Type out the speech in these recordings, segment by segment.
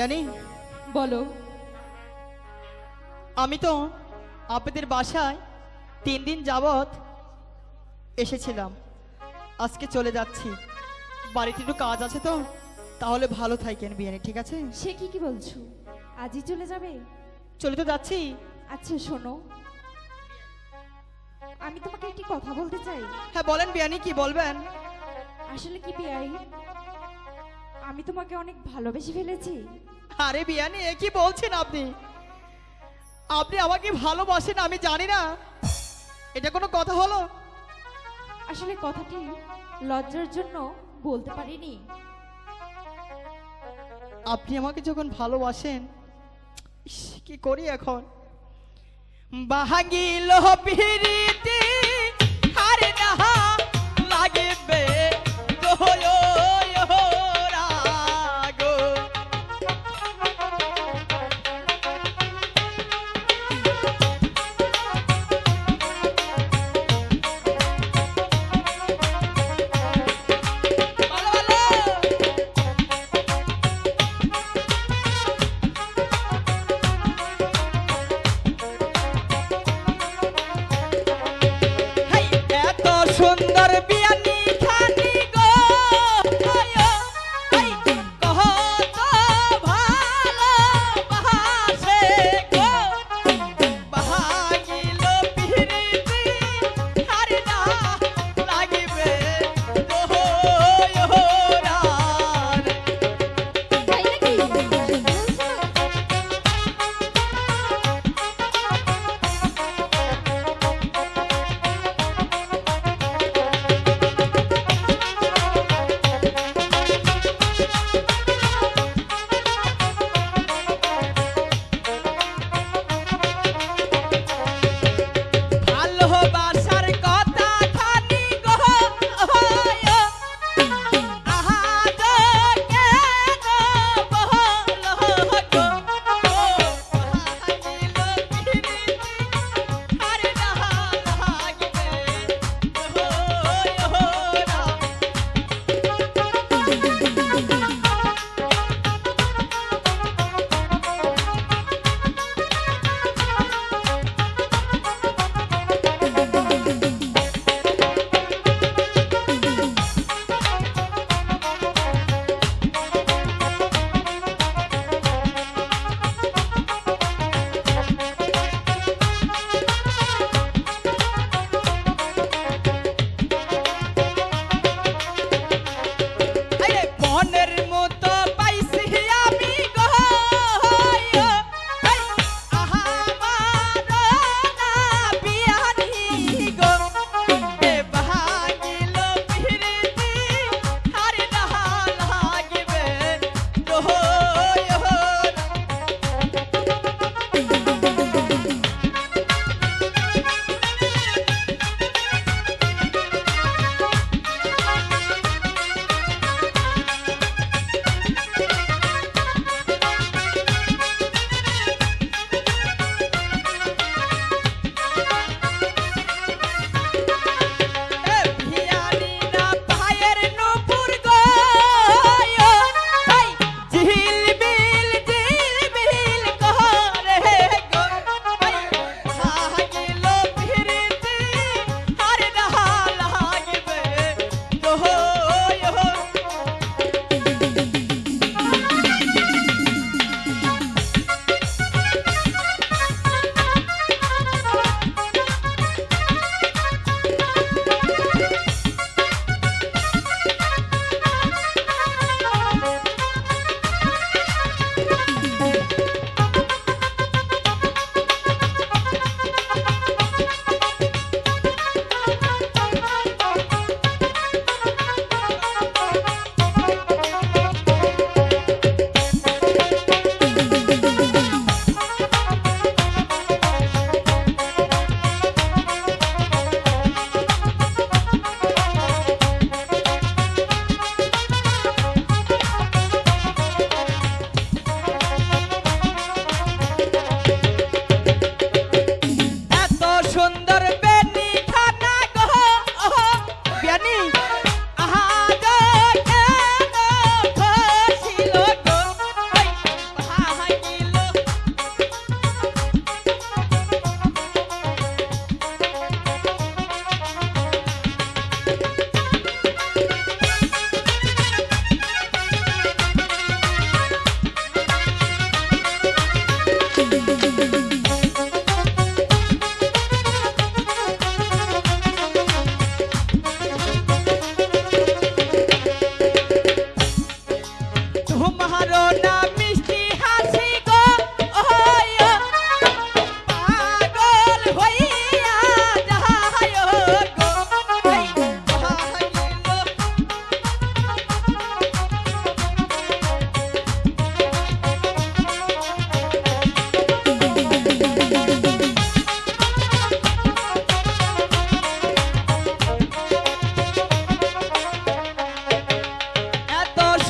বিয়ানি বলো। আমি তো আপনাদের বাসায় তিন দিন যাবৎ এসেছিলাম। আজকে চলে যাচ্ছি। বাড়িতে একটু কাজ আছে তো তাহলে ভালো থাকেন বিয়ানি ঠিক আছে? সে কি কি বলছো? আজই চলে যাবে? চলে তো যাচ্ছি। আচ্ছা শোনো। আমি তোমাকে একটি কথা বলতে চাই। হ্যাঁ বলেন বিয়ানি কি বলবেন? আসলে কি বিয়াই আমি তোমাকে অনেক ভালোবেসে ফেলেছি। আরে বিয়ানি এ কি বলছেন আপনি? আপনি আমাকে ভালোবাসেন আমি জানি না। এটা কোনো কথা হলো? আসলে কথাটি লজ্জার জন্য বলতে পারিনি। আপনি আমাকে যখন ভালোবাসেন কি করি এখন? বাহাগিল পিরিতি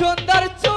সুন্দর